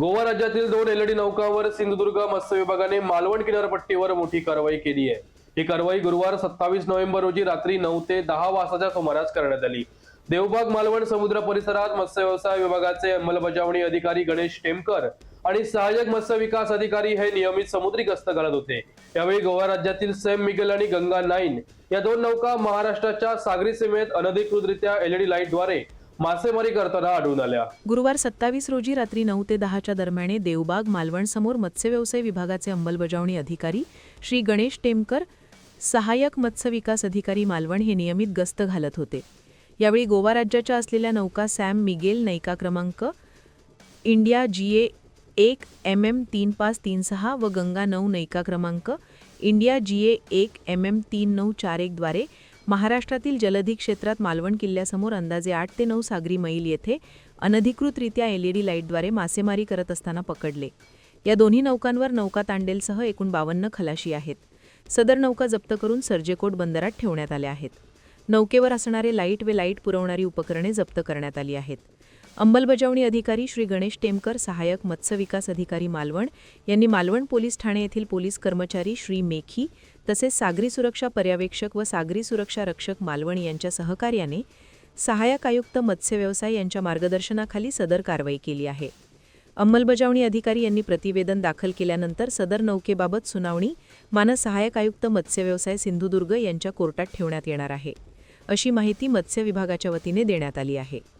गोवा राज्यातील दोन एलईडी नौकांवर सिंधुदुर्ग मत्स्य विभागाने मालवण किनारपट्टीवर मोठी कारवाई केली आहे. ही कारवाई गुरुवार सत्तावीस नोव्हेंबर रोजी रात्री नऊ ते दहा वाजताच्या सुमारास करण्यात आली. देवबाग मालवण समुद्र परिसरात मत्स्य व्यवसाय विभागाचे अंमलबजावणी अधिकारी गणेश टेमकर आणि सहाय्यक मत्स्य विकास अधिकारी हे नियमित समुद्री गस्त घालत होते. यावेळी गोवा राज्यातील सेम मिगेल आणि गंगा नाईन या दोन नौका महाराष्ट्राच्या सागरी सीमेत अनधिकृतरित्या एलईडी लाईटद्वारे मासेमारी करताना आढळून आल्या. गुरुवार सत्तावीस रोजी रात्री नऊ ते दहाच्या दरम्याने देवबाग मालवण समोर मत्स्य व्यवसाय विभागाचे अंमलबजावणी अधिकारी श्री गणेश टेमकर सहाय्यक मत्स्य विकास अधिकारी मालवण हे नियमित गस्त घालत होते. यावेळी गोवा राज्याच्या असलेल्या नौका सॅम मिगेल नैका क्रमांक इंडिया जी ए एक एम एम तीन पाच तीन सहा व गंगा नऊ नैका क्रमांक इंडिया जी ए एक एम एम तीन नऊ चार एकद्वारे महाराष्ट्रातील जलधी क्षेत्रात मालवण किल्ल्यासमोर अंदाजे आठ ते नऊ सागरी मैल येथे अनधिकृतरित्या एलईडी लाईटद्वारे मासेमारी करत असताना पकडले. या दोन्ही नौकांवर नौका तांडेलसह एकूण बावन्न खलाशी आहेत. सदर नौका जप्त करून सर्जेकोट बंदरात ठेवण्यात आल्या आहेत. नौकेवर असणारे लाइट व लाइट पुरवणारी उपकरणे जप्त करण्यात आली आहेत. अंमलबजावणी अधिकारी श्री गणेश टेमकर सहाय्यक मत्स्य विकास अधिकारी मालवण यांनी मालवण पोलीस ठाणे येथील पोलीस कर्मचारी श्री मेखी तसेच सागरी सुरक्षा पर्यवेक्षक व सागरी सुरक्षा रक्षक मालवण यांच्या सहकार्याने सहाय्यक आयुक्त मत्स्य व्यवसाय यांच्या मार्गदर्शनाखाली सदर कारवाई केली आहे. अंमलबजावणी अधिकारी यांनी प्रतिवेदन दाखल केल्यानंतर सदर नौकेबाबत सुनावणी मानस सहाय्यक आयुक्त मत्स्य व्यवसाय सिंधुदुर्ग यांच्या कोर्टात ठेवण्यात येणार आहे. अशी माहिती मत्स्य विभागाच्या वतीने देण्यात आली आहे.